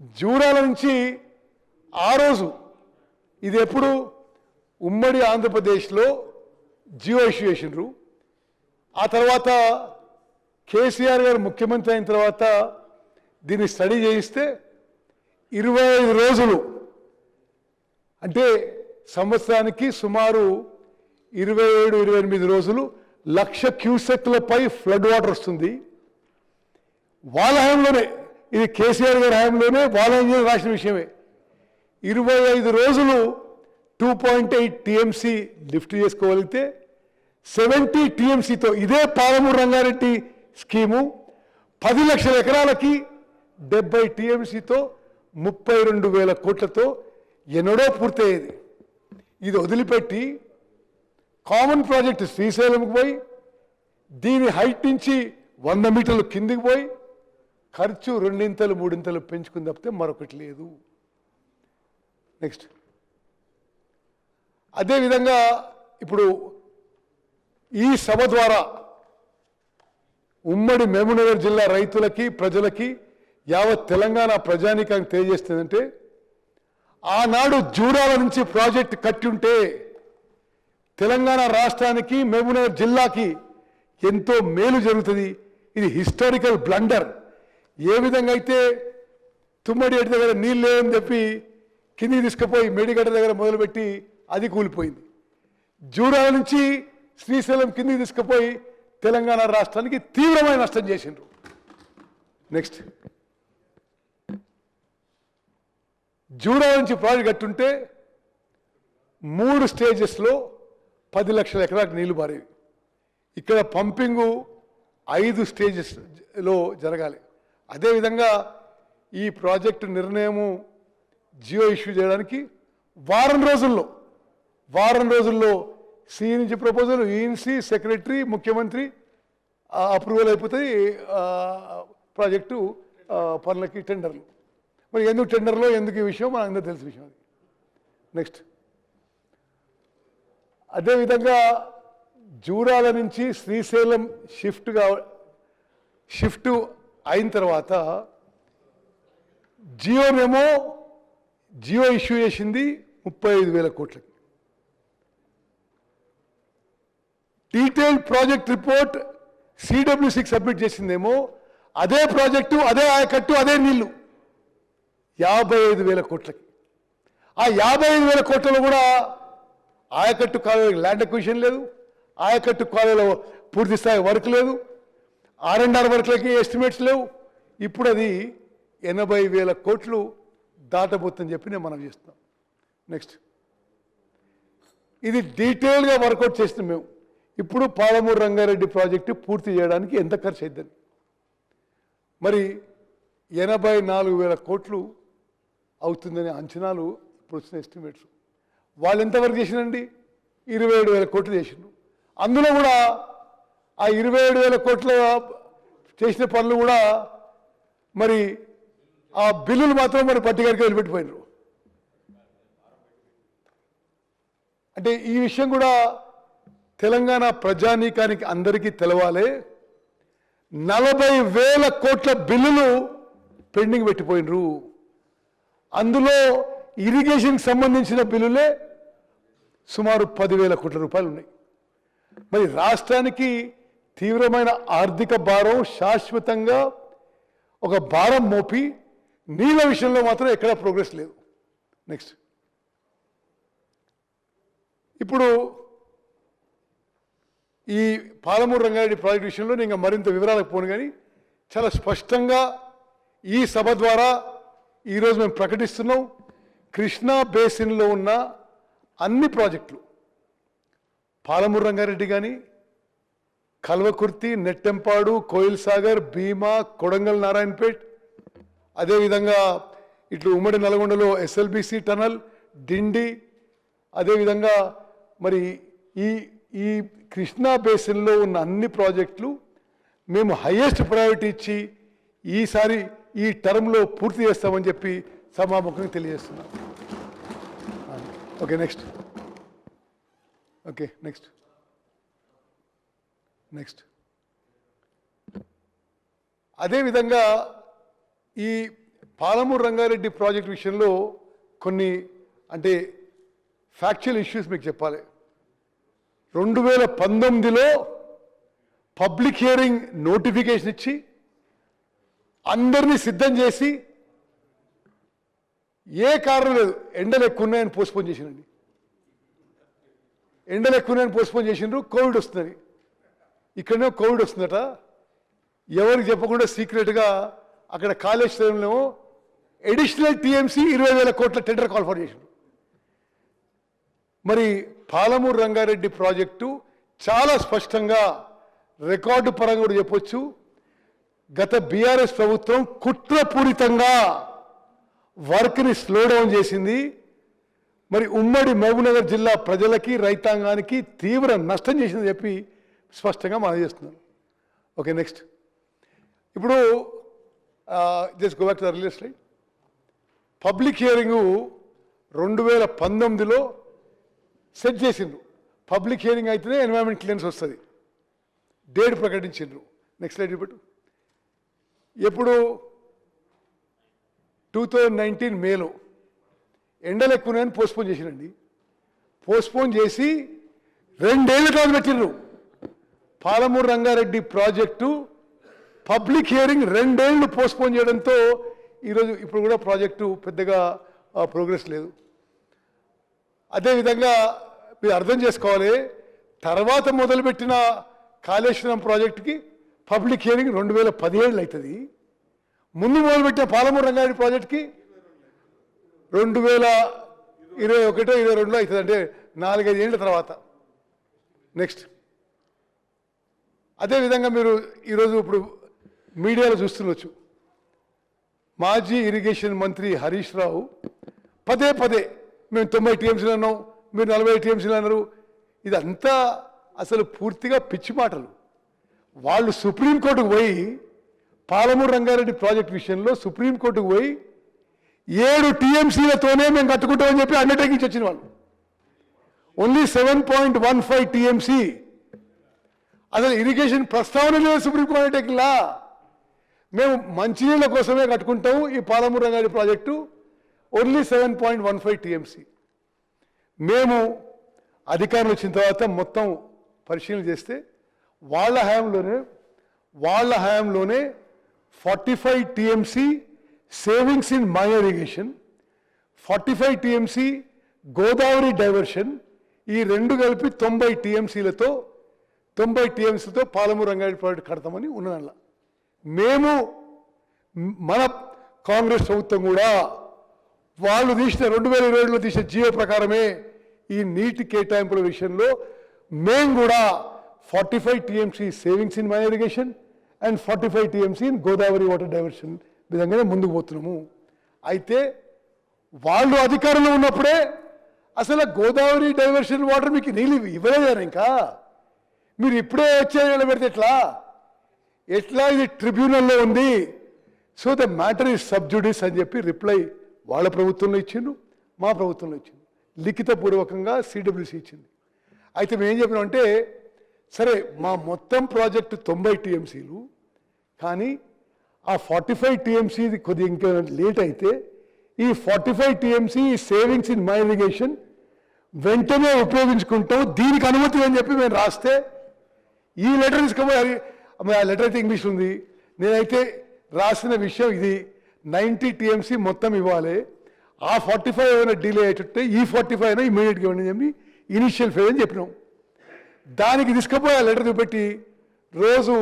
జూరాల నుంచి ఆ రోజు ఇది ఎప్పుడు ఉమ్మడి ఆంధ్రప్రదేశ్లో జియో ఇష్యూ ఆ తర్వాత కేసీఆర్ గారు ముఖ్యమంత్రి అయిన తర్వాత దీన్ని స్టడీ చేయిస్తే ఇరవై ఐదు రోజులు అంటే సంవత్సరానికి సుమారు ఇరవై ఏడు ఇరవై ఎనిమిది రోజులు లక్ష క్యూసెక్లపై ఫ్లడ్ వాటర్ వస్తుంది. వాళ్ళ హయాంలోనే ఇది కేసీఆర్ గారి హయాంలోనే వాళ్ళ రాసిన విషయమే. ఇరవై ఐదు రోజులు two point eight TMC lift చేసుకోగలిగితే సెవెంటీ టీఎంసీతో ఇదే పాలమూరు రంగారెడ్డి స్కీము పది లక్షల ఎకరాలకి డెబ్బై టీఎంసీతో ముప్పై రెండు వేల కోట్లతో ఎన్నడో పూర్తయ్యేది. ఇది వదిలిపెట్టి కామన్ ప్రాజెక్ట్ శ్రీశైలంకి పోయి దీని హైట్ నుంచి వంద మీటర్లు కిందికి పోయి ఖర్చు రెండింతలు మూడింతలు పెంచుకుని తప్పితే మరొకటి లేదు. నెక్స్ట్. అదేవిధంగా ఇప్పుడు ఈ సభ ద్వారా ఉమ్మడి మహబూబ్నగర్ జిల్లా రైతులకి ప్రజలకి యావత్ తెలంగాణ ప్రజానీకానికి తెలియజేస్తుందంటే ఆనాడు జూడాల నుంచి ప్రాజెక్ట్ కట్టి ఉంటే తెలంగాణ రాష్ట్రానికి మహబూబ్నగర్ జిల్లాకి ఎంతో మేలు జరుగుతుంది. ఇది హిస్టారికల్ బ్లండర్. ఏ విధంగా అయితే తుమ్మడి ఏటి దగ్గర నీళ్ళు లేవని చెప్పి కిందికి తీసుకుపోయి మేడిగడ్డ దగ్గర మొదలుపెట్టి అది కూలిపోయింది. జూరాల నుంచి శ్రీశైలం కిందికి తీసుకుపోయి తెలంగాణ రాష్ట్రానికి తీవ్రమైన నష్టం చేసిండ్రు. నెక్స్ట్ జూరాల నుంచి ప్రాజెక్ట్ కట్టుంటే మూడు స్టేజెస్లో పది లక్షల ఎకరాలకు నీళ్ళు పారేవి. ఇక్కడ పంపింగు ఐదు స్టేజెస్లో జరగాలి. అదేవిధంగా ఈ ప్రాజెక్టు నిర్ణయము జియో ఇష్యూ చేయడానికి వారం రోజుల్లో వారం రోజుల్లో సి నుంచి ప్రపోజల్ ఈఎన్సీ సెక్రటరీ ముఖ్యమంత్రి అప్రూవల్ అయిపోతుంది ప్రాజెక్టు పనులకి టెండర్లు. మరి ఎందుకు టెండర్లో ఎందుకు ఈ విషయం మన అందరూ తెలిసిన విషయం అది. నెక్స్ట్. అదేవిధంగా జూరాల నుంచి శ్రీశైలం షిఫ్ట్ కా షిఫ్ట్ అయిన తర్వాత జియోనేమో జియో ఇష్యూ చేసింది ముప్పై ఐదు వేల కోట్లకి. డీటెయిల్ ప్రాజెక్ట్ రిపోర్ట్ సిడబ్ల్యూసికి సబ్మిట్ చేసిందేమో అదే ప్రాజెక్టు అదే ఆయకట్టు అదే నీళ్ళు. యాభై ఐదు వేల కోట్లకి. ఆ యాభై ఐదు వేల కోట్లలో కూడా ఆయకట్టు కాలువకి ల్యాండ్ అక్విజిషన్ లేదు ఆయకట్టు కాలువలో పూర్తి స్థాయి వర్క్ లేదు ఆర్ అండ్ ఆర్ వర్క్లకి ఎస్టిమేట్స్ లేవు. ఇప్పుడు అది ఎనభై వేల కోట్లు దాటబోతుందని చెప్పి నేను మనం చేస్తున్నాం. నెక్స్ట్ ఇది డీటెయిల్గా వర్కౌట్ చేస్తున్నాం మేము. ఇప్పుడు పాలమూరు రంగారెడ్డి ప్రాజెక్టు పూర్తి చేయడానికి ఎంత ఖర్చు అవుతుంది మరి ఎనభై నాలుగు వేల కోట్లు అవుతుందనే అంచనాలు ఇప్పుడు వచ్చిన ఎస్టిమేట్స్ వాళ్ళు ఎంతవరకు చేసినండి ఇరవై ఏడు వేల కోట్లు చేసిండ్రు అందులో కూడా ఆ ఇరవై ఏడు వేల కోట్ల చేసిన పనులు కూడా మరి ఆ బిల్లులు మాత్రం మరి పట్టిగారికి వదిలిపెట్టిపోయినారు. అంటే ఈ విషయం కూడా తెలంగాణ ప్రజానీకానికి అందరికీ తెలవాలి. నలభై వేల కోట్ల బిల్లులు పెండింగ్ పెట్టిపోయినరు. అందులో ఇరిగేషన్కి సంబంధించిన బిల్లులే సుమారు పదివేల కోట్ల రూపాయలు ఉన్నాయి. మరి రాష్ట్రానికి తీవ్రమైన ఆర్థిక భారం శాశ్వతంగా ఒక భారం మోపి నీళ్ళ విషయంలో మాత్రం ఎక్కడా ప్రోగ్రెస్ లేదు. నెక్స్ట్ ఇప్పుడు ఈ పాలమూరు రంగారెడ్డి ప్రాజెక్ట్ విషయంలో నేను మరింత వివరాలకు పోను కానీ చాలా స్పష్టంగా ఈ సభ ద్వారా ఈరోజు మేము ప్రకటిస్తున్నాం. కృష్ణా బేసిన్లో ఉన్న అన్ని ప్రాజెక్టులు పాలమూరు రంగారెడ్డి కానీ కల్వకుర్తి నెట్టెంపాడు కోయిల్ సాగర్ భీమా కొడంగల్ నారాయణపేట్. అదేవిధంగా ఇట్లు ఉమ్మడి నల్గొండలో ఎస్ఎల్బిసి టనల్ డిండి. అదేవిధంగా మరి ఈ ఈ కృష్ణా బేసిన్లో ఉన్న అన్ని ప్రాజెక్టులు మేము హయ్యెస్ట్ ప్రయారిటీ ఇచ్చి ఈసారి ఈ టర్మ్లో పూర్తి చేస్తామని చెప్పి సభాముఖంగా తెలియజేస్తున్నాం. Okay next. Okay next. Next అదేవిధంగా ఈ పాలమూరు రంగారెడ్డి ప్రాజెక్ట్ విషయంలో కొన్ని అంటే ఫ్యాక్చువల్ ఇష్యూస్ మీకు చెప్పాలి. రెండు వేల పంతొమ్మిదిలో పబ్లిక్ హియరింగ్ నోటిఫికేషన్ ఇచ్చి అందరినీ సిద్ధం చేసి ఏ కారణం లేదు ఎండలు ఎక్కువ ఉన్నాయని పోస్ట్పోన్ చేసినండి ఎండలు ఎక్కువ ఉన్నాయని పోస్ట్పోన్ చేసిండ్రు కోవిడ్ వస్తుందని. ఇక్కడనే కోవిడ్ వస్తుందట. ఎవరికి చెప్పకుండా సీక్రెట్గా అక్కడ కాలేజ్ టైంలో ఎడిషనల్ టీఎంసీ ఇరవై వేల కోట్ల టెండర్ కాల్ఫర్ చేసిండ్రు మరి పాలమూరు రంగారెడ్డి ప్రాజెక్టు చాలా స్పష్టంగా రికార్డు పరంగా కూడా చెప్పొచ్చు. గత బీఆర్ఎస్ ప్రభుత్వం కుట్రపూరితంగా వర్క్ని స్లో డౌన్ చేసింది. మరి ఉమ్మడి మహబూబ్నగర్ జిల్లా ప్రజలకి రైతాంగానికి తీవ్ర నష్టం చేసిందని చెప్పి స్పష్టంగా మనం చేస్తున్నాను ఓకే నెక్స్ట్ ఇప్పుడు just go back to release slide public hearing రెండు వేల పంతొమ్మిదిలో సెట్ చేసిండ్రు. పబ్లిక్ హియరింగ్ అయితేనే ఎన్వైరన్మెంట్ క్లియరెన్స్ వస్తుంది. డేట్ ప్రకటించిండ్రు. నెక్స్ట్ స్లైడ్ ఇప్పుడు ఎప్పుడు? టూ థౌజండ్ నైన్టీన్ మేలో. ఎండలు ఎక్కువని పోస్ట్పోన్ చేసినండి పోస్ట్పోన్ చేసి రెండేళ్ళు కాదు పెట్టిండ్రు Palamuru Rangareddy project public hearing రెండేళ్ళు పోస్ట్పోన్ చేయడంతో ఈరోజు ఇప్పుడు కూడా ప్రాజెక్టు పెద్దగా ప్రోగ్రెస్ లేదు. అదేవిధంగా మీరు అర్థం చేసుకోవాలి తర్వాత మొదలుపెట్టిన కాళేశ్వరం ప్రాజెక్టుకి పబ్లిక్ హియరింగ్ రెండు వేల పదిహేళ్ళు అవుతుంది ముందు మొదలుపెట్టిన పాలమూరు రంగారెడ్డి ప్రాజెక్ట్కి రెండు వేల ఇరవై ఒకటో ఇరవై రెండులో అవుతుంది అంటే నాలుగైదు ఏళ్ళ తర్వాత. నెక్స్ట్. అదేవిధంగా మీరు ఈరోజు ఇప్పుడు మీడియాలో చూస్తుండొచ్చు. మాజీ ఇరిగేషన్ మంత్రి హరీష్ రావు పదే పదే మేము తొంభై టీఎంసీలు అన్నాం మీరు నలభై టీఎంసీలు అన్నారు. ఇదంతా అసలు పూర్తిగా పిచ్చి మాటలు. వాళ్ళు సుప్రీంకోర్టుకు పోయి పాలమూరు రంగారెడ్డి ప్రాజెక్ట్ విషయంలో సుప్రీంకోర్టుకు పోయి ఏడు టీఎంసీలతోనే మేము కట్టుకుంటామని చెప్పి అండర్టేకింగ్ వచ్చిన వాళ్ళు. Only seven point one five TMC అసలు ఇరిగేషన్ ప్రస్తావన లేదు సుప్రీంకోర్టు అండర్టేకింగ్లా మేము మంచినీళ్ళ కోసమే కట్టుకుంటాం ఈ Palamuru project. Only seven point one five TMC మేము అధికారం వచ్చిన తర్వాత మొత్తం పరిశీలన చేస్తే వాళ్ళ హయాంలోనే వాళ్ళ హయాంలోనే forty five TMC savings in my irrigation forty five TMC Godavari diversion ఈ రెండు కలిపి తొంభై టీఎంసీలతో తొంభై టీఎంసీతో పాలమూరు రంగారెడ్డి ప్రాజెక్టు కడతామని ఉన్నదల్లా మేము మన కాంగ్రెస్ ప్రభుత్వం కూడా వాళ్ళు తీసిన రెండు వేల ఇరవై ఏడులో తీసిన జియో ప్రకారమే ఈ నీటి కేటాయింపుల విషయంలో మేము కూడా forty five TMC savings in my irrigation and forty five TMC in Godavari water diversion విధంగానే ముందుకు పోతున్నాము. అయితే వాళ్ళు అధికారంలో ఉన్నప్పుడే అసలు గోదావరి డైవర్షన్ వాటర్ మీకు నీళ్ళు ఇవ్వలేదారు ఇంకా? మీరు ఇప్పుడే వచ్చే నిలబెడితే ఎట్లా? ఎట్లా ఇది ట్రిబ్యునల్లో ఉంది? So the matter is sub judice అని చెప్పి రిప్లై వాళ్ళ ప్రభుత్వంలో ఇచ్చిండు మా ప్రభుత్వంలో ఇచ్చిండు. లిఖితపూర్వకంగా సిడబ్ల్యూసి ఇచ్చింది. అయితే మేము ఏం చెప్పినామంటే సరే మా మొత్తం ప్రాజెక్టు తొంభై టీఎంసీలు కానీ ఆ ఫార్టీ ఫైవ్ టీఎంసీ కొద్దిగా ఇంకా లేట్ అయితే ఈ forty five TMC savings in my irrigation వెంటనే ఉపయోగించుకుంటాం దీనికి అనుమతి అని చెప్పి మేము రాస్తే ఈ లెటర్ తీసుకుపోయి ఆ లెటర్ అయితే ఇంగ్లీష్ ఉంది. నేనైతే రాసిన విషయం ఇది. నైంటీ టీఎంసీ మొత్తం ఇవ్వాలి. ఆ ఫార్టీ ఫైవ్ ఏమైనా డిలే అయ్యేటట్టే ఈ ఫార్టీ ఫైవ్ అయినా ఇమీడియట్గా ఇవ్వండి చెప్పి ఇనిషియల్ ఫేజ్ అని చెప్పినాం. దానికి తీసుకుపోయి ఆ లెటర్ చూపెట్టి రోజు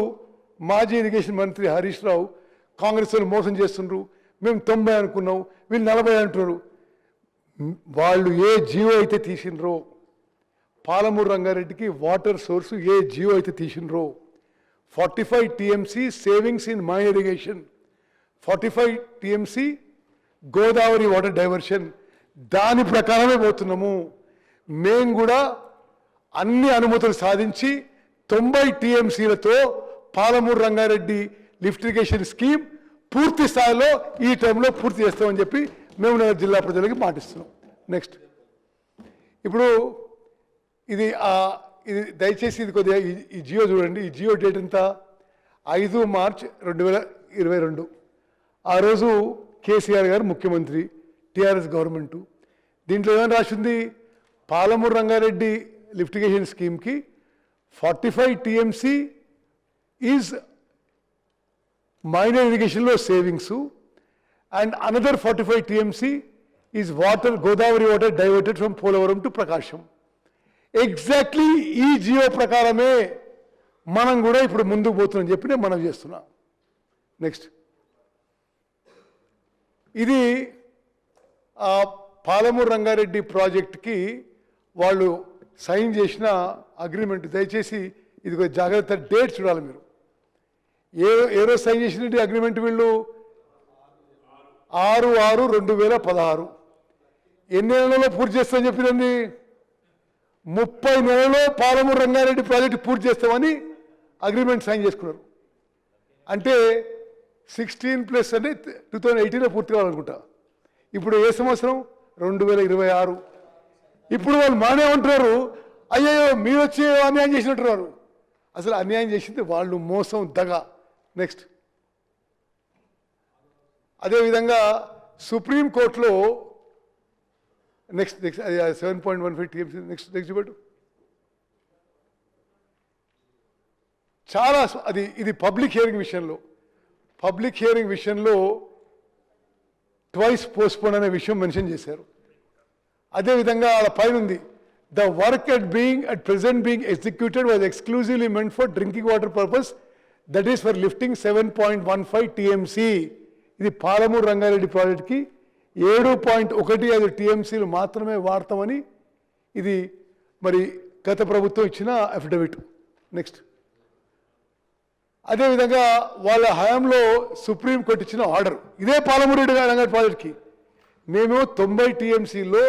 మాజీ ఇరిగేషన్ మంత్రి హరీష్ రావు కాంగ్రెస్ వాళ్ళు మోసం చేస్తుండ్రు. మేము తొంభై అనుకున్నాం. వీళ్ళు నలభై అంటున్నారు. వాళ్ళు ఏ జీవో అయితే తీసిండ్రో పాలమూరు రంగారెడ్డికి వాటర్ సోర్సు ఏ జియో అయితే తీసిండ్రో forty five TMC savings in my irrigation forty five TMC Godavari water diversion దాని ప్రకారమే పోతున్నాము. మేము కూడా అన్ని అనుమతులు సాధించి తొంభై టీఎంసీలతో Palamuru Rangareddy lift irrigation scheme పూర్తి స్థాయిలో ఈ టైంలో పూర్తి చేస్తామని చెప్పి మేము నగర్ జిల్లా ప్రజలకి పాటిస్తున్నాం నెక్స్ట్. ఇప్పుడు ఇది ఇది దయచేసి ఇది కొద్దిగా ఈ- ఈ జియో చూడండి. ఈ జియో డేట్ ఎంత? ఐదు మార్చ్ రెండు వేల ఇరవై రెండు. ఆ రోజు కేసీఆర్ గారు ముఖ్యమంత్రి టీఆర్ఎస్ గవర్నమెంటు. దీంట్లో ఏమైనా రాసింది? Palamuru Rangareddy లిఫ్టిగేషన్ స్కీమ్కి forty five TMC is minor ఇరిగేషన్లో savings and another forty five TMC is water Godavari water diverted from Polavaram to Prakasam. Exactly ఈ జియో ప్రకారమే మనం కూడా ఇప్పుడు ముందుకు పోతున్నాం చెప్పి నేను మనం చేస్తున్నా. నెక్స్ట్ ఇది ఆ పాలమూరు రంగారెడ్డి ప్రాజెక్ట్కి వాళ్ళు సైన్ చేసిన అగ్రిమెంట్. దయచేసి ఇది కొంచెం జాగ్రత్త డేట్ చూడాలి మీరు. ఏ ఏదో సైన్ చేసిన అగ్రిమెంట్ వీళ్ళు? ఆరు ఆరు రెండు వేల పదహారు. ఎన్ని నెలలో పూర్తి చేస్తామని చెప్పినండి ముప్పై నెలలో పాలమూరు రంగారెడ్డి ప్రాజెక్టు పూర్తి చేస్తామని అగ్రిమెంట్ సైన్ చేసుకున్నారు. అంటే సిక్స్టీన్ ప్లస్ అంటే టూ థౌజండ్ ఎయిటీన్లో పూర్తి కావాలనుకుంటా. ఇప్పుడు ఏ సంవత్సరం? రెండు వేల ఇరవై ఆరు. ఇప్పుడు వాళ్ళు మానే ఉంటున్నారు. అయ్యో మీరు వచ్చి అన్యాయం చేసినట్టున్నారు. అసలు అన్యాయం చేసింది వాళ్ళు మోసం దగ. నెక్స్ట్ అదేవిధంగా సుప్రీంకోర్టులో next next seven point one five TMC next next పెట్టు చాలా అది ఇది పబ్లిక్ హియరింగ్ విషయంలో. పబ్లిక్ హియరింగ్ విషయంలో ట్వైస్ పోస్ట్పోన్ అనే విషయం మెన్షన్ చేశారు. అదేవిధంగా వాళ్ళ పైన ఉంది the work at being at present being executed was exclusively meant for drinking water purpose that is for lifting seven point one five TMC ఇది పాలమూరు రంగారెడ్డి ప్రాజెక్ట్కి ఏడు పాయింట్ ఒకటి ఐదు టీఎంసీలు మాత్రమే వాడతామని ఇది మరి గత ప్రభుత్వం ఇచ్చిన అఫిడవిట్ నెక్స్ట్ అదేవిధంగా వాళ్ళ హయాంలో సుప్రీం కోర్టు ఇచ్చిన ఆర్డర్ ఇదే పాలమూరు రంగారెడ్డి ప్రాజెక్ట్కి. మేము తొంభై టీఎంసీలో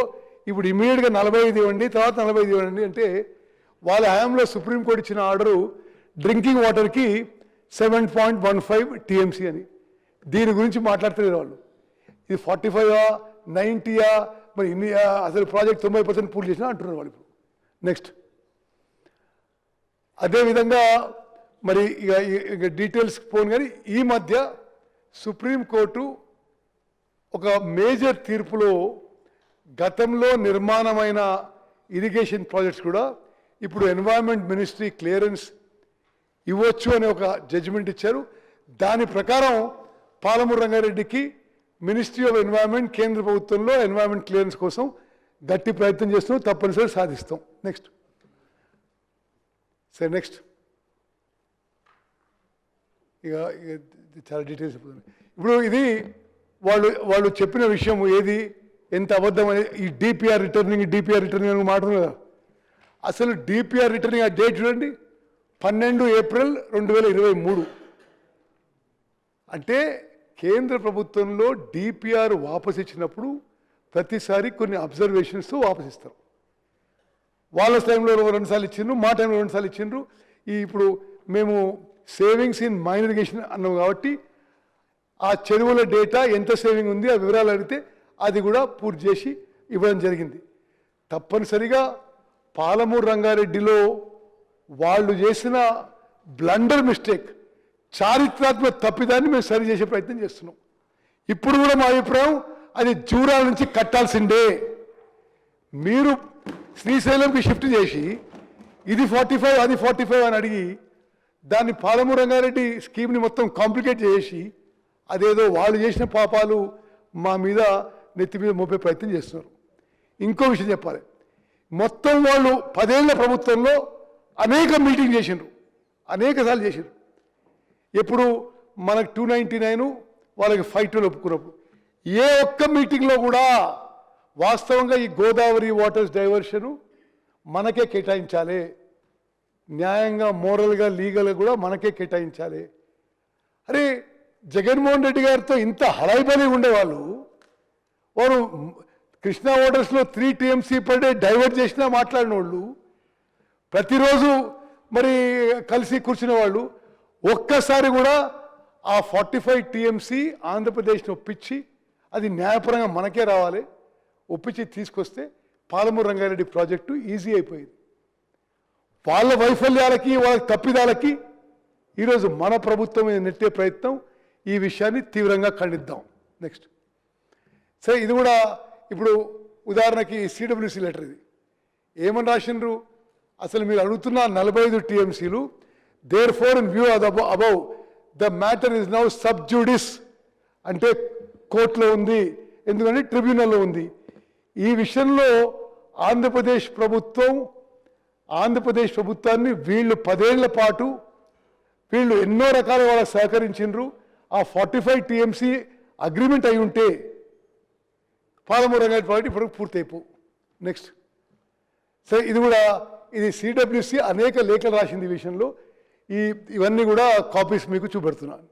ఇప్పుడు ఇమీడియట్గా నలభై ఐదు ఇవ్వండి తర్వాత నలభై ఐదు ఇవ్వండి అంటే వాళ్ళ హయాంలో సుప్రీం కోర్టు ఇచ్చిన ఆర్డరు డ్రింకింగ్ వాటర్కి seven point one five TMC అని. దీని గురించి మాట్లాడుతున్నారు వాళ్ళు. ఇది ఫార్టీ ఫైవా నైంటీయా మరి ఇన్ని అసలు ప్రాజెక్ట్ తొంభై పర్సెంట్ పూర్తి చేసినా అంటున్నారు వాళ్ళు ఇప్పుడు. నెక్స్ట్ అదేవిధంగా మరి ఇక ఇక డీటెయిల్స్ పోను కానీ ఈ మధ్య సుప్రీంకోర్టు ఒక మేజర్ తీర్పులో గతంలో నిర్మాణమైన ఇరిగేషన్ ప్రాజెక్ట్స్ కూడా ఇప్పుడు ఎన్వైరన్మెంట్ మినిస్ట్రీ క్లియరెన్స్ ఇవ్వచ్చు అనే ఒక జడ్జిమెంట్ ఇచ్చారు. దాని ప్రకారం పాలమూరు రంగారెడ్డికి మినిస్ట్రీ ఆఫ్ ఎన్విరాన్మెంట్ కేంద్ర ప్రభుత్వంలో ఎన్విరాన్మెంట్ క్లియరెన్స్ కోసం గట్టి ప్రయత్నం చేస్తున్నాం తప్పనిసరి సాధిస్తాం. నెక్స్ట్ సరే నెక్స్ట్ ఇక ఇక చాలా డీటెయిల్స్ ఇప్పుడు ఇది వాళ్ళు వాళ్ళు చెప్పిన విషయం ఏది? ఎంత అబద్ధం అనేది ఈ డిపిఆర్ రిటర్నింగ్ డిపిఆర్ రిటర్నింగ్ అని మాట కదా అసలు డిపిఆర్ రిటర్నింగ్ ఆ డేట్ చూడండి. పన్నెండు ఏప్రిల్ రెండు వేల ఇరవై మూడు. అంటే కేంద్ర ప్రభుత్వంలో డిపిఆర్ వాపసిచ్చినప్పుడు ప్రతిసారి కొన్ని అబ్జర్వేషన్స్తో వాపసిస్తారు వాళ్ళ టైంలో రెండుసార్లు ఇచ్చిండ్రు మా టైంలో రెండుసార్లు ఇచ్చిండ్రు. ఈ ఇప్పుడు మేము సేవింగ్స్ ఇన్ మైనరిగేషన్ అన్నాం కాబట్టి ఆ చెరువుల డేటా ఎంత సేవింగ్ ఉంది ఆ వివరాలు అడిగితే అది కూడా పూర్తి చేసి ఇవ్వడం జరిగింది. తప్పనిసరిగా పాలమూరు రంగారెడ్డిలో వాళ్ళు చేసిన బ్లండర్ మిస్టేక్ చారిత్రాత్మక తప్పిదాన్ని మేము సరి చేసే ప్రయత్నం చేస్తున్నాం. ఇప్పుడు కూడా మా అభిప్రాయం అది జూరాల నుంచి కట్టాల్సిందే. మీరు శ్రీశైలంకి షిఫ్ట్ చేసి ఇది ఫార్టీ ఫైవ్ అది ఫార్టీ ఫైవ్ అని అడిగి దాన్ని పాలమూరు రంగారెడ్డి స్కీమ్ని మొత్తం కాంప్లికేట్ చేసి అదేదో వాళ్ళు చేసిన పాపాలు మా మీద నెత్తి మీద మోపే ప్రయత్నం చేస్తున్నారు. ఇంకో విషయం చెప్పాలి. మొత్తం వాళ్ళు పదేళ్ళ ప్రభుత్వంలో అనేక మీటింగ్ చేసిండ్రు. అనేక సార్లు చేసిండ్రు. ఎప్పుడు మనకు టూ నైంటీ నైన్ వాళ్ళకి ఫైవ్ టూలు ఒప్పుకున్నప్పుడు. ఏ ఒక్క మీటింగ్లో కూడా వాస్తవంగా ఈ గోదావరి వాటర్స్ డైవర్షను మనకే కేటాయించాలి. న్యాయంగా మోరల్గా లీగల్గా కూడా మనకే కేటాయించాలి. అరే జగన్మోహన్ రెడ్డి గారితో ఇంత హడాయిబలి ఉండేవాళ్ళు. వారు Krishna వాటర్స్లో three TMC per day divert చేసినా మాట్లాడిన వాళ్ళు ప్రతిరోజు మరి కలిసి కూర్చునే వాళ్ళు ఒక్కసారి కూడా ఆ ఫార్టీ ఫైవ్ టీఎంసీ ఆంధ్రప్రదేశ్ని ఒప్పించి అది న్యాయపరంగా మనకే రావాలి ఒప్పించి తీసుకొస్తే పాలమూరు రంగారెడ్డి ప్రాజెక్టు ఈజీ అయిపోయింది. వాళ్ళ వైఫల్యాలకి వాళ్ళ తప్పిదాలకి ఈరోజు మన ప్రభుత్వం మీద నెట్టే ప్రయత్నం ఈ విషయాన్ని తీవ్రంగా ఖండిద్దాం. నెక్స్ట్ సరే ఇది కూడా ఇప్పుడు ఉదాహరణకి సిడబ్ల్యూసి లెటర్ ఇది. ఏమని రాసిండ్రు? అసలు మీరు అడుగుతున్న నలభై ఐదు టీఎంసీలు therefore in view above the matter is now sub judice అంటే కోర్టులో ఉంది ఎందుకంటే ట్రిబ్యునల్లో ఉంది. ఈ విషయంలో ఆంధ్రప్రదేశ్ ప్రభుత్వం ఆంధ్రప్రదేశ్ ప్రభుత్వాన్ని వీళ్ళు పదేళ్ళ పాటు వీళ్ళు ఎన్నో రకాల వాళ్ళకి సహకరించిండ్రు. ఆ ఫార్టీ ఫైవ్ టీఎంసీ అగ్రిమెంట్ అయి ఉంటే పాలమూరు రంగారెడ్డి ఇప్పుడు పూర్తయిపో. నెక్స్ట్. సరే ఇది కూడా ఇది సిడబ్ల్యూసి అనేక లేఖలు రాసింది ఈ విషయంలో. ఈ ఇవన్నీ కూడా కాపీస్ మీకు చూపెడుతున్నాను.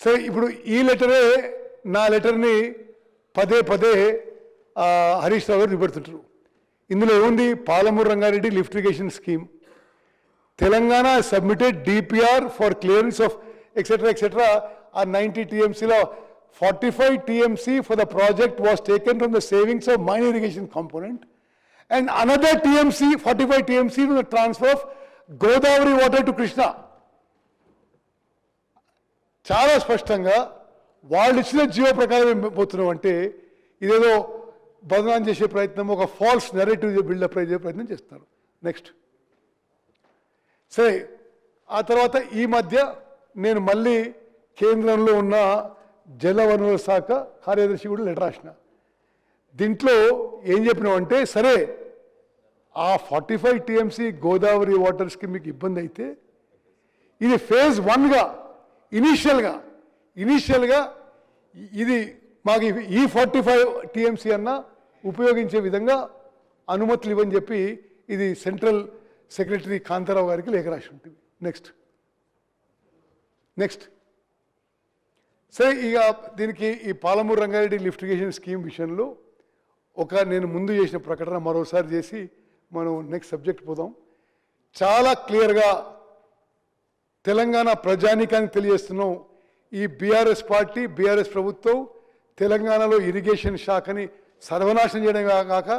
సరే ఇప్పుడు ఈ లెటరే నా లెటర్ని పదే పదే హరీష్ రావు గారు చూపెడుతుంటారు. ఇందులో ఏముంది? Palamuru Rangareddy lift irrigation scheme. Telangana submitted DPR for clearance of etcetera etcetera ఆ ninety టీఎంసీలో forty five TMC for the project was taken from the savings of main irrigation component. And another TMC forty five TMC transfer of Godavari water to Krishna. చాలా స్పష్టంగా వాళ్ళు ఇచ్చిన జీవ ప్రకారం ఏం పోతున్నాం అంటే ఇదేదో బదనాం చేసే ప్రయత్నం ఒక ఫాల్స్ నెరేటివ్ బిల్డప్ అయ్యే ప్రయత్నం చేస్తారు. నెక్స్ట్ సరే ఆ తర్వాత ఈ మధ్య నేను మళ్ళీ కేంద్రంలో ఉన్న జలవనరుల శాఖ కార్యదర్శి కూడా లెటర్ రాసిన. దీంట్లో ఏం చెప్పినామంటే సరే ఆ ఫార్టీ ఫైవ్ టీఎంసీ గోదావరి వాటర్స్కి మీకు ఇబ్బంది అయితే ఇది ఫేజ్ వన్గా ఇనీషియల్గా ఇనీషియల్గా ఇది మాకు ఈ ఫార్టీ ఫైవ్ టీఎంసీ అన్న ఉపయోగించే విధంగా అనుమతులు ఇవ్వని చెప్పి ఇది సెంట్రల్ సెక్రటరీ కాంతారావు గారికి లేఖ రాసి ఉంటుంది. నెక్స్ట్ నెక్స్ట్ సరే ఇక దీనికి ఈ పాలమూరు రంగారెడ్డి లిఫ్టిగేషన్ స్కీమ్ విషయంలో ఒక నేను ముందు చేసిన ప్రకటన మరోసారి చేసి మనం నెక్స్ట్ సబ్జెక్ట్ పోదాం. చాలా క్లియర్గా తెలంగాణ ప్రజానీకానికి తెలియజేస్తున్నాం. ఈ బీఆర్ఎస్ పార్టీ బీఆర్ఎస్ ప్రభుత్వం తెలంగాణలో ఇరిగేషన్ శాఖని సర్వనాశనం చేయడం కాక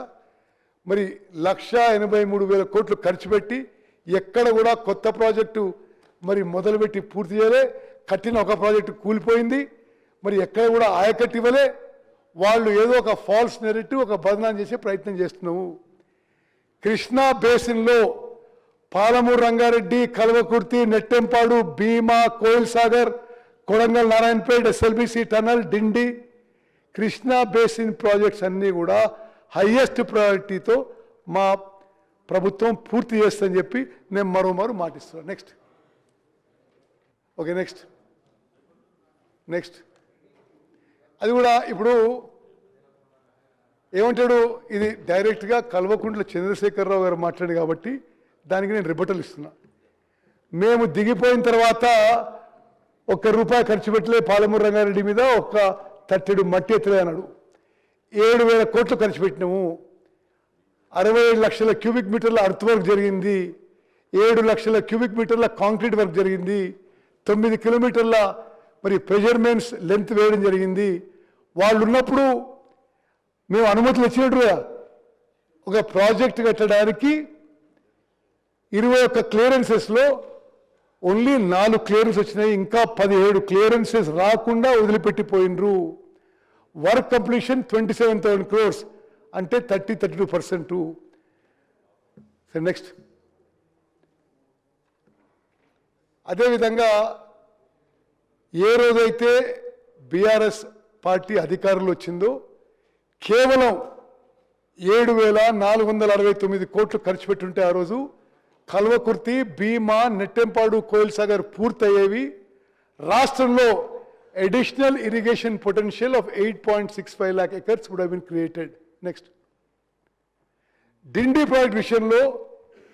మరి లక్ష ఎనభై మూడు వేల కోట్లు ఖర్చు పెట్టి ఎక్కడ కూడా కొత్త ప్రాజెక్టు మరి మొదలుపెట్టి పూర్తి చేయలే. కట్టిన ఒక ప్రాజెక్టు కూలిపోయింది. మరి ఎక్కడ కూడా ఆయకట్టు ఇవ్వలే వాళ్ళు ఏదో ఒక ఫాల్స్ నెరేటివ్ ఒక బదనాం చేసే ప్రయత్నం చేస్తున్నాము. కృష్ణా బేసిన్లో Palamuru Rangareddy Kalwakurthy Nettempadu Bhima Koil Sagar Kodangal Narayanpet SLBC tunnel Dindi. Krishna basin projects అన్నీ కూడా హయ్యెస్ట్ ప్రయారిటీతో మా ప్రభుత్వం పూర్తి చేస్తుందని చెప్పి నేను మరో మరో మాటిస్తున్నాను నెక్స్ట్ ఓకే నెక్స్ట్ నెక్స్ట్ అది కూడా ఇప్పుడు ఏమంటాడు? ఇది డైరెక్ట్గా కల్వకుంట్ల చంద్రశేఖరరావు గారు మాట్లాడు కాబట్టి దానికి నేను రిబటలు ఇస్తున్నా. మేము దిగిపోయిన తర్వాత ఒక్క రూపాయి ఖర్చు పెట్టలే పాలమూరు రంగారెడ్డి మీద ఒక్క తట్టెడు మట్టి ఎత్తలే అన్నాడు. ఏడు వేల కోట్లు ఖర్చు పెట్టినాము. అరవై ఏడు లక్షల క్యూబిక్ మీటర్ల అర్త్ వర్క్ జరిగింది. ఏడు లక్షల క్యూబిక్ మీటర్ల కాంక్రీట్ వర్క్ జరిగింది. తొమ్మిది కిలోమీటర్ల మరి ప్రెజర్మెంట్స్ లెంత్ వేయడం జరిగింది. వాళ్ళు ఉన్నప్పుడు మేము అనుమతులు ఇచ్చినట్టుగా ఒక ప్రాజెక్ట్ కట్టడానికి ఇరవై ఒక్క క్లియరెన్సెస్లో ఓన్లీ నాలుగు క్లియరెన్స్ వచ్చినాయి ఇంకా పదిహేడు క్లియరెన్సెస్ రాకుండా వదిలిపెట్టిపోయినరు. Work completion twenty seven thousand crores అంటే థర్టీ థర్టీ టూ పర్సెంట్. సరే నెక్స్ట్. అదేవిధంగా ఏ రోజైతే బీఆర్ఎస్ పార్టీ అధికారంలో వచ్చిందో కేవలం ఏడు వేల నాలుగు వందల అరవై తొమ్మిది కోట్లు ఖర్చు పెట్టుంటే ఆ రోజు కల్వకుర్తి భీమా నెట్టెంపాడు కోయిల్ సాగర్ పూర్తయ్యేవి. రాష్ట్రంలో additional irrigation potential of eight point six five lakh acres would been created next Dindi project విషయంలో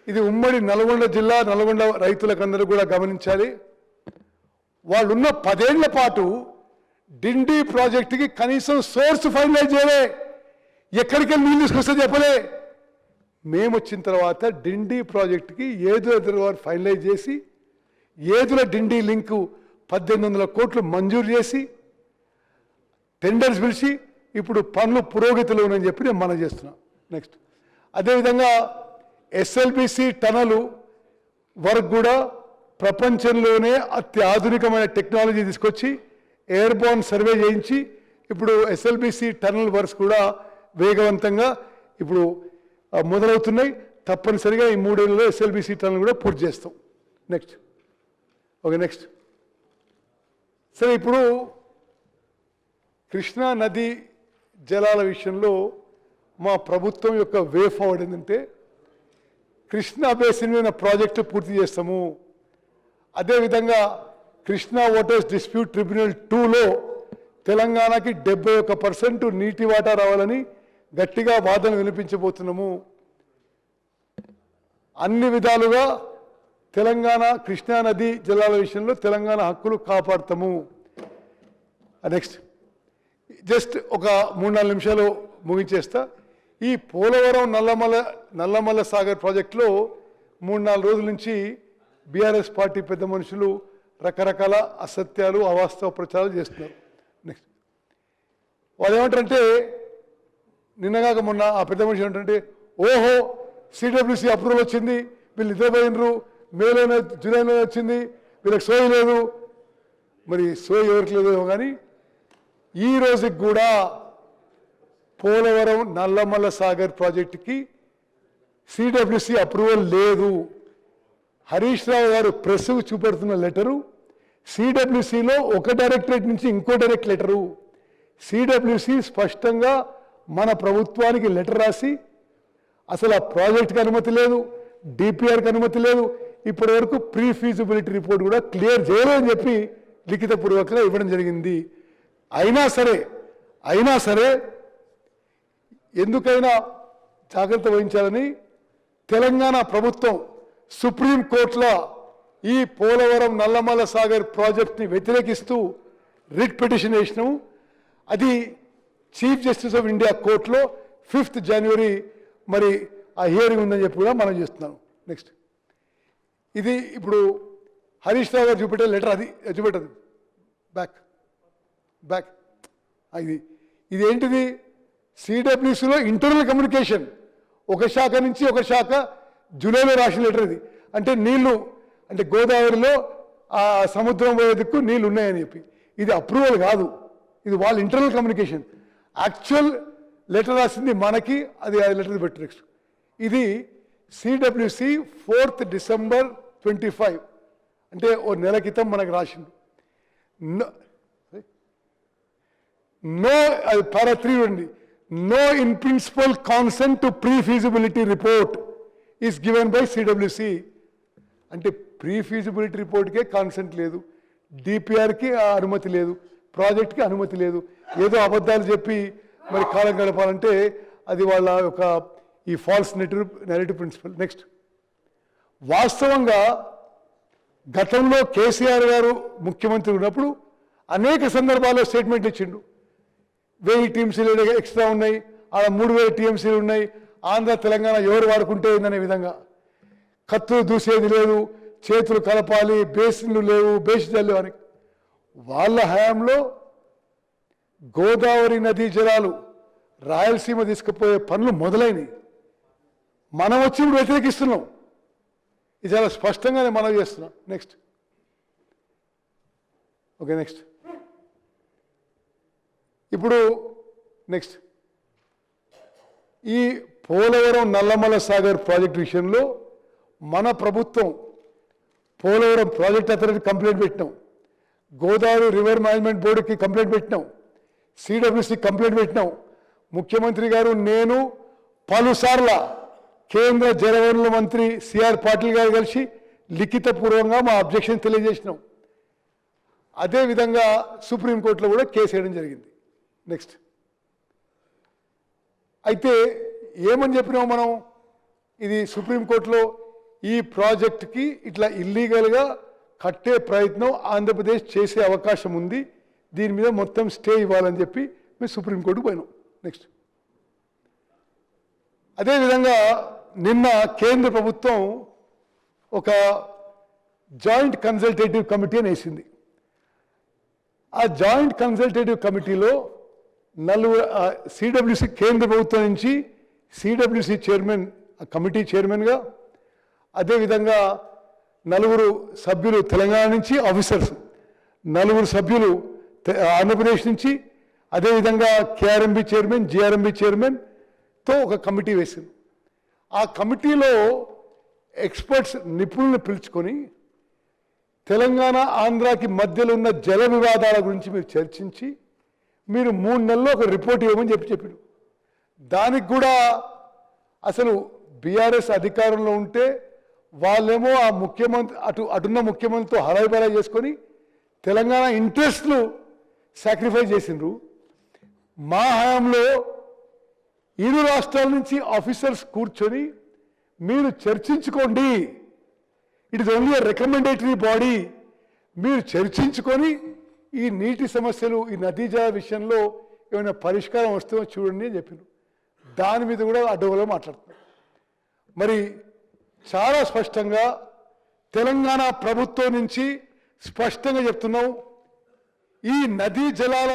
ఇది ఉమ్మడి నల్గొండ జిల్లా నల్గొండ రైతులకందరూ కూడా గమనించాలి. వాళ్ళున్న పదేళ్ళ పాటు డిండి ప్రాజెక్టుకి కనీసం సోర్స్ ఫైనలైజ్ చేయలే. ఎక్కడికి నీళ్ళు తీసుకొస్తే చెప్పలే. మేము వచ్చిన తర్వాత డిండి ప్రాజెక్టుకి ఏదుల రిజర్వాయర్ ఫైనలైజ్ చేసి ఏదుల డిండి లింకు పద్దెనిమిది వందల కోట్లు మంజూరు చేసి టెండర్స్ పిలిచి ఇప్పుడు పనులు పురోగతిలో ఉన్నాయని చెప్పి నేను మనం చేస్తున్నాం. నెక్స్ట్ అదేవిధంగా ఎస్ఎల్బిసి టనలు వర్క్ కూడా ప్రపంచంలోనే అత్యాధునికమైన టెక్నాలజీ తీసుకొచ్చి ఎయిర్బోర్న్ సర్వే చేయించి ఇప్పుడు ఎస్ఎల్బిసి టర్నల్ వర్క్స్ కూడా వేగవంతంగా ఇప్పుడు మొదలవుతున్నాయి. తప్పనిసరిగా ఈ మూడేళ్ళలో ఎస్ఎల్బిసి టర్నల్ కూడా పూర్తి చేస్తాం. నెక్స్ట్ ఓకే నెక్స్ట్ సరే ఇప్పుడు కృష్ణా నది జలాల విషయంలో మా ప్రభుత్వం యొక్క వే ఫార్వర్డ్ ఏంటంటే కృష్ణా బేసిన్ మీద ప్రాజెక్టు పూర్తి చేస్తాము. అదేవిధంగా కృష్ణా ఓటర్స్ డిస్ప్యూట్ ట్రిబ్యునల్ టూలో తెలంగాణకి డెబ్బై ఒక్క పర్సెంట్ నీటి వాటా రావాలని గట్టిగా వాదన వినిపించబోతున్నాము. అన్ని విధాలుగా తెలంగాణ కృష్ణా నది విషయంలో తెలంగాణ హక్కులు కాపాడతాము. నెక్స్ట్ జస్ట్ ఒక మూడు నాలుగు నిమిషాలు ముగించేస్తా. ఈ పోలవరం నల్లమల నల్లమల్ల సాగర్ ప్రాజెక్టులో మూడు నాలుగు రోజుల నుంచి బీఆర్ఎస్ పార్టీ పెద్ద మనుషులు రకరకాల అసత్యాలు అవాస్తవ ప్రచారాలు చేస్తున్నారు. నెక్స్ట్ వాళ్ళు ఏమంటారంటే నిన్నగాక మొన్న ఆ పెద్ద మనిషి ఏంటంటే ఓహో సిడబ్ల్యూసి అప్రూవల్ వచ్చింది వీళ్ళు నిద్రపోయినరు మేలోనే జూలైలోనే వచ్చింది వీళ్ళకి సోయి లేదు. మరి సోయి ఎవరికి లేదో కానీ ఈ రోజుకి కూడా పోలవరం నల్లమల్ల సాగర్ ప్రాజెక్టుకి సిడబ్ల్యూసి అప్రూవల్ లేదు. హరీష్ రావు గారు ప్రెస్కు చూపెడుతున్న లెటరు సిడబ్ల్యూసిలో ఒక డైరెక్టరేట్ నుంచి ఇంకో డైరెక్ట్ లెటరు. సిడబ్ల్యూసి స్పష్టంగా మన ప్రభుత్వానికి లెటర్ రాసి అసలు ఆ ప్రాజెక్ట్కి అనుమతి లేదు డిపిఆర్కి అనుమతి లేదు ఇప్పటి వరకు ప్రీ ఫీజిబిలిటీ రిపోర్ట్ కూడా క్లియర్ చేయలేదని చెప్పి లిఖితపూర్వకంగా ఇవ్వడం జరిగింది. అయినా సరే అయినా సరే ఎందుకైనా జాగ్రత్త వహించాలని తెలంగాణ ప్రభుత్వం సుప్రీంకోర్టులో ఈ పోలవరం నల్లమల్ల సాగర్ ప్రాజెక్ట్ని వ్యతిరేకిస్తూ రిట్ పిటిషన్ వేసినాము అది చీఫ్ జస్టిస్ ఆఫ్ ఇండియా కోర్టులో ఫిఫ్త్ జనవరి మరి ఆ హియరింగ్ ఉందని చెప్పి కూడా మనం చేస్తున్నాం. నెక్స్ట్ ఇది ఇప్పుడు హరీష్ రావు గారు చూపెట్టే లెటర్ అది చూపెట్టదు. బ్యాక్ బ్యాక్ ఇది. ఇది ఏంటిది? సిడబ్ల్యూసీలో ఇంటర్నల్ కమ్యూనికేషన్ ఒక శాఖ నుంచి ఒక శాఖ జూలైలో రాసిన లెటర్ ఇది. అంటే నీళ్ళు అంటే గోదావరిలో ఆ సముద్రం పోయే దిక్కు నీళ్ళు ఉన్నాయని చెప్పి. ఇది అప్రూవల్ కాదు. ఇది వాళ్ళ ఇంటర్నల్ కమ్యూనికేషన్. యాక్చువల్ లెటర్ రాసింది మనకి అది అది లెటర్ పెట్టు నెక్స్ట్. ఇది CWC fourth December twenty five. అంటే ఓ నెల క్రితం మనకు రాసిండు నో అది. పారా త్రీ ఉంది no in principle consent to pre feasibility report. Is given by CWC అంటే ప్రీ ఫీజిబిలిటీ రిపోర్ట్కే కాన్సెంట్ లేదు డిపిఆర్కి అనుమతి లేదు. ప్రాజెక్ట్కి అనుమతి లేదు. ఏదో అబద్ధాలు చెప్పి మరి కాలం గడపాలంటే అది వాళ్ళ యొక్క ఈ false native narrative principle next వాస్తవంగా గతంలో కేసీఆర్ గారు ముఖ్యమంత్రి ఉన్నప్పుడు అనేక సందర్భాల్లో స్టేట్మెంట్లు ఇచ్చిండు. వెయ్యి టీఎంసీలు ఎక్స్ట్రా ఉన్నాయి. ఆ మూడు వేల టీఎంసీలు ఉన్నాయి. ఆంధ్ర తెలంగాణ ఎవరు వాడుకుంటే ఏందనే విధంగా. కత్తులు దూసేది లేదు చేతులు కలపాలి బేసిన్లు లేవు బేసిజల్లు అని. వాళ్ళ హయాంలో గోదావరి నదీ జలాలు రాయలసీమ తీసుకుపోయే పనులు మొదలైనవి మనం వచ్చి ఇప్పుడు వ్యతిరేకిస్తున్నాం. ఇది చాలా స్పష్టంగానే మనం చేస్తున్నాం. నెక్స్ట్ ఓకే నెక్స్ట్ ఇప్పుడు నెక్స్ట్ ఈ పోలవరం నల్లమల సాగర్ ప్రాజెక్ట్ విషయంలో మన ప్రభుత్వం పోలవరం ప్రాజెక్ట్ అథారిటీ కంప్లైంట్ పెట్టినాం. గోదావరి రివర్ మేనేజ్మెంట్ బోర్డుకి కంప్లైంట్ పెట్టినాం. సిడబ్ల్యూసి కంప్లైంట్ పెట్టినాం. ముఖ్యమంత్రి గారు నేను పలుసార్ల కేంద్ర జలవనరుల మంత్రి సిఆర్ పాటిల్ గారు కలిసి లిఖితపూర్వకంగా మా అబ్జెక్షన్ తెలియజేసినాం. అదేవిధంగా సుప్రీంకోర్టులో కూడా కేసు వేయడం జరిగింది. నెక్స్ట్. అయితే ఏమని చెప్పినాం మనం? ఇది సుప్రీంకోర్టులో ఈ ప్రాజెక్ట్కి ఇట్లా ఇల్లీగల్గా కట్టే ప్రయత్నం ఆంధ్రప్రదేశ్ చేసే అవకాశం ఉంది. దీని మీద మొత్తం స్టే ఇవ్వాలని చెప్పి మేము సుప్రీంకోర్టుకు పోయినాం. నెక్స్ట్ అదేవిధంగా నిన్న కేంద్ర ప్రభుత్వం ఒక జాయింట్ కన్సల్టేటివ్ కమిటీ అని వేసింది. ఆ జాయింట్ కన్సల్టేటివ్ కమిటీలో నలుగురు సిడబ్ల్యూసి కేంద్ర ప్రభుత్వం నుంచి సిడబ్ల్యూసి చైర్మన్ ఆ కమిటీ చైర్మన్గా అదేవిధంగా నలుగురు సభ్యులు తెలంగాణ నుంచి ఆఫీసర్స్ నలుగురు సభ్యులు ఆంధ్రప్రదేశ్ నుంచి అదేవిధంగా కేఆర్ఎంబి చైర్మన్ జిఆర్ఎంబి చైర్మన్తో ఒక కమిటీ వేసింది ఆ కమిటీలో ఎక్స్పర్ట్స్ నిపుణులను పిలుచుకొని తెలంగాణ ఆంధ్రాకి మధ్యలో ఉన్న జల వివాదాల గురించి మీరు చర్చించి మీరు మూడు నెలల్లో ఒక రిపోర్ట్ ఇవ్వమని చెప్పి చెప్పాడు దానికి కూడా అసలు బీఆర్ఎస్ అధికారంలో ఉంటే వాళ్ళేమో ఆ ముఖ్యమంత్రి అటు అటున్న ముఖ్యమంత్రితో హరాయిబరాయి చేసుకొని తెలంగాణ ఇంట్రెస్ట్లు సాక్రిఫైస్ చేసిండ్రు. మా హయాంలో ఇరు రాష్ట్రాల నుంచి ఆఫీసర్స్ కూర్చొని మీరు చర్చించుకోండి. It is only recommendatory body మీరు చర్చించుకొని ఈ నీటి సమస్యలు ఈ నదీ జల విషయంలో ఏమైనా పరిష్కారం వస్తుందో చూడండి అని చెప్పిండు దాని మీద కూడా అడ్డగోలో మాట్లాడుతున్నారు మరి చాలా స్పష్టంగా తెలంగాణ ప్రభుత్వం నుంచి స్పష్టంగా చెప్తున్నాం ఈ నదీ జలాల